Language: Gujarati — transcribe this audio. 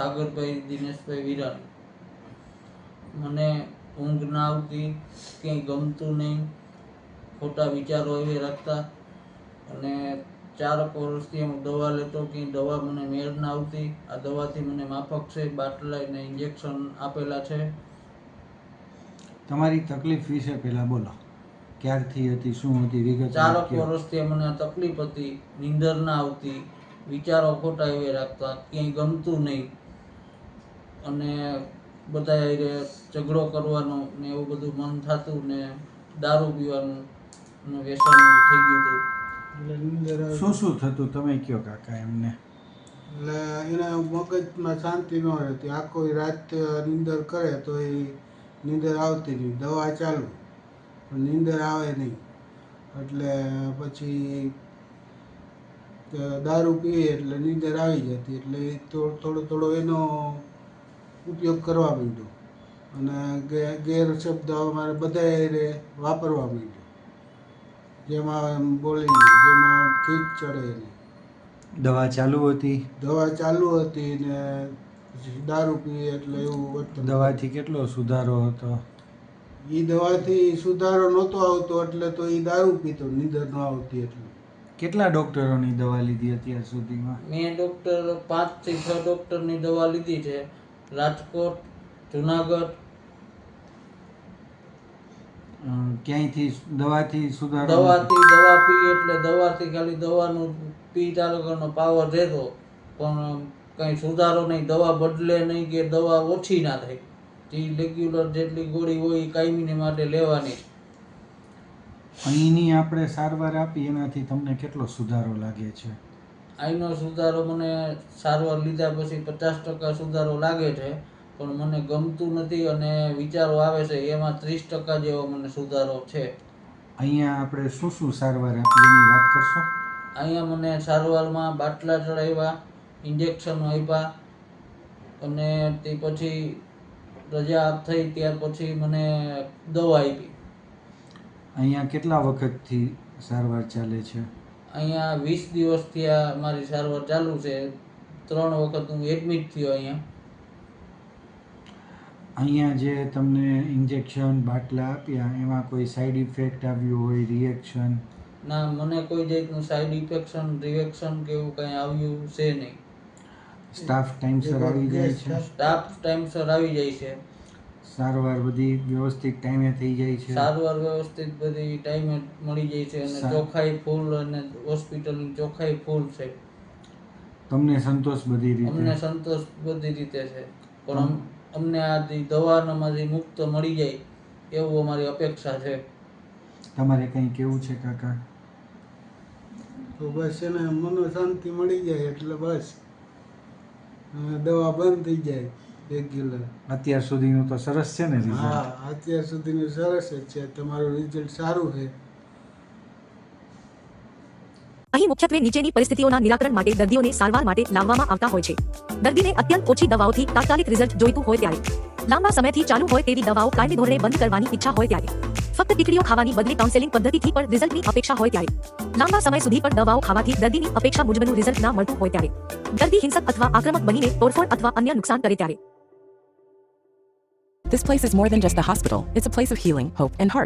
સાગરભાઈ દિનેશભાઈ વિરાટ. મને ઊંઘ ના આવતી ક્યાંય ગમતું નહીં. ખોટા વિચારો એવી રાખતા. અને ચારક વર્ષથી હું દવા લેતો કે દવા મને મેળ ના આવતી. આ દવાથી મને માફક છે બાટલા અને ઇન્જેક્શન આપેલા છે. તમારી તકલીફ વિશે પહેલા બોલો. ક્યારથી હતી શું હતી વિગત ચારક વર્ષથી મને આ તકલીફ હતી નીંદર ના આવતી વિચારો ખોટા એવી રાખતા ક્યાંય ગમતું નહીં. અને બધા હારે ઝઘડો કરવાનો ને એવું બધું મન થતું ને દારૂ પીવાનું ને વ્યસન થઈ ગયું હતું. એટલે નીંદર શું શું થતું? તમે કયો કાકા એમને? એટલે એના મગજમાં શાંતિ ન રહેતી આખો રાત નીંદર કરે તો એ નીંદર આવતી નહીં. દવા ચાલુ. પણ નીંદર આવે નહીં. એટલે પછી દારૂ પીએ એટલે નીંદર આવી જતી. એટલે એ થોડો થોડો એનો ઉપયોગ કરવા માંડ્યો. અને ગેરશબ્દ અમારે બધાએ વાપરવા માંડ્યો. જેમાં એમ બોલી જેમાં ખીચ ચડે એની. દવા ચાલુ હતી? દવા ચાલુ હતી ને દારૂ પીએ એટલે એવું વર્તન દવાથી કેટલો સુધારો હતો? એ દવાથી સુધારો નહોતો આવતો એટલે તો એ દારૂ પીતો નીંદર ન આવતી એટલે. કેટલા ડોક્ટરોની દવા લીધી અત્યાર સુધીમાં? મેં ડૉક્ટર પાંચથી છ ડૉક્ટરની દવા લીધી છે. રાજકોટ જુનાગઢ. ક્યાંયથી દવાથી સુધારો દવાથી દવા પી એટલે દવાથી ખાલી દવાનું પી ચાલુ પાવર રહેતો પણ કંઈ સુધારો નહીં દવા બદલે નહીં કે દવા ઓછી ના થાય. જે રેગ્યુલર જેટલી ગોળી હોય એ કાયમીને માટે લેવાની. અહીંની આપણે સારવાર આપી એનાથી તમને કેટલો સુધારો લાગે છે? આઈનો સુધારો મને સારવાર લીધા પછી પચાસ ટકા સુધારો લાગે છે પણ મને ગમતું નથી અને વિચારો આવે છે એમાં ત્રીસ ટકા જેવો મને સુધારો છે. અહીંયા આપણે શું શું સારવાર આપી એની વાત કરશો? અહીંયા મને સારવારમાં બાટલા ચડાવ્યા ઇન્જેક્શન આપ્યા અને તે પછી રજા થઈ ત્યાર પછી મને દવા આપી. અહીંયા કેટલા વખતથી સારવાર ચાલે છે? અહીંયા વીસ દિવસથી આ મારી સારવાર ચાલુ છે. ત્રણ વખત હું એડમિટ થયો અહીંયા. અહીંયા જે તમને ઇન્જેક્શન બાટલા આપ્યા એમાં કોઈ સાઈડ ઇફેક્ટ આવ્યું હોય રિએક્શન ના મને કોઈ જાતનું સાઈડ ઇફેક્શન રિએક્શન કે એવું કંઈ આવ્યું છે નહીં. સ્ટાફ ટાઈમસર આવી જાય છે? સ્ટાફ ટાઈમસર આવી જાય છે. સારવાર બધી વ્યવસ્થિત ટાઈમે થઈ જાય છે. સારવાર વ્યવસ્થિત બધી ટાઈમે મળી જાય છે અને ચોખ્ખાઈ ફૂલ અને હોસ્પિટલની ચોખ્ખાઈ ફૂલ છે. તમને સંતોષ બધી અમને સંતોષ બધી રીતે છે. પણ અમને આ જે દવાનામાંથી મુક્ત મળી જાય એવું અમારી અપેક્ષા છે. તમારે કંઈ કેવું છે કાકા? તો બસ એને મનો શાંતિ મળી જાય એટલે બસ. દવા બંધ થઈ જાય. રેગ્યુલર અત્યાર સુધીનું તો સરસ છે ને હા રિઝલ્ટ અત્યાર સુધીનું સરસ જ છે. તમારું રિઝલ્ટ સારું છે. અહીં મુખ્યત્વે નીચેની પરિસ્થિતિઓના નિરાકરણ માટે દર્દીઓને સારવાર માટે લાવવામાં આવતા હોય છે. દર્દીને અત્યંત ઓછી દવાઓથી તાત્કાલિક રિઝલ્ટ જોઈતું હોય ત્યારે. લાંબા સમયથી ચાલુ હોય તેવી દવાઓ કાયમી ધોરણે બંધ કરવાની ઈચ્છા હોય ત્યારે. ફક્ત ટીકડીઓ ખાવાની બદલે કાઉન્સેલિંગ પદ્ધતિથી પણ રિઝલ્ટની અપેક્ષા હોય ત્યારે. લાંબા સમય સુધી પણ દવાઓ ખાવાથી દર્દીની અપેક્ષા મુજબનું રિઝલ્ટ ના મળતું હોય ત્યારે. દર્દી હિંસક અથવા આક્રમક બનીને તોડફોડ અથવા અન્ય નુકસાન કરે ત્યારે. This place is more than just a hospital, it's a place of healing, hope, and heart.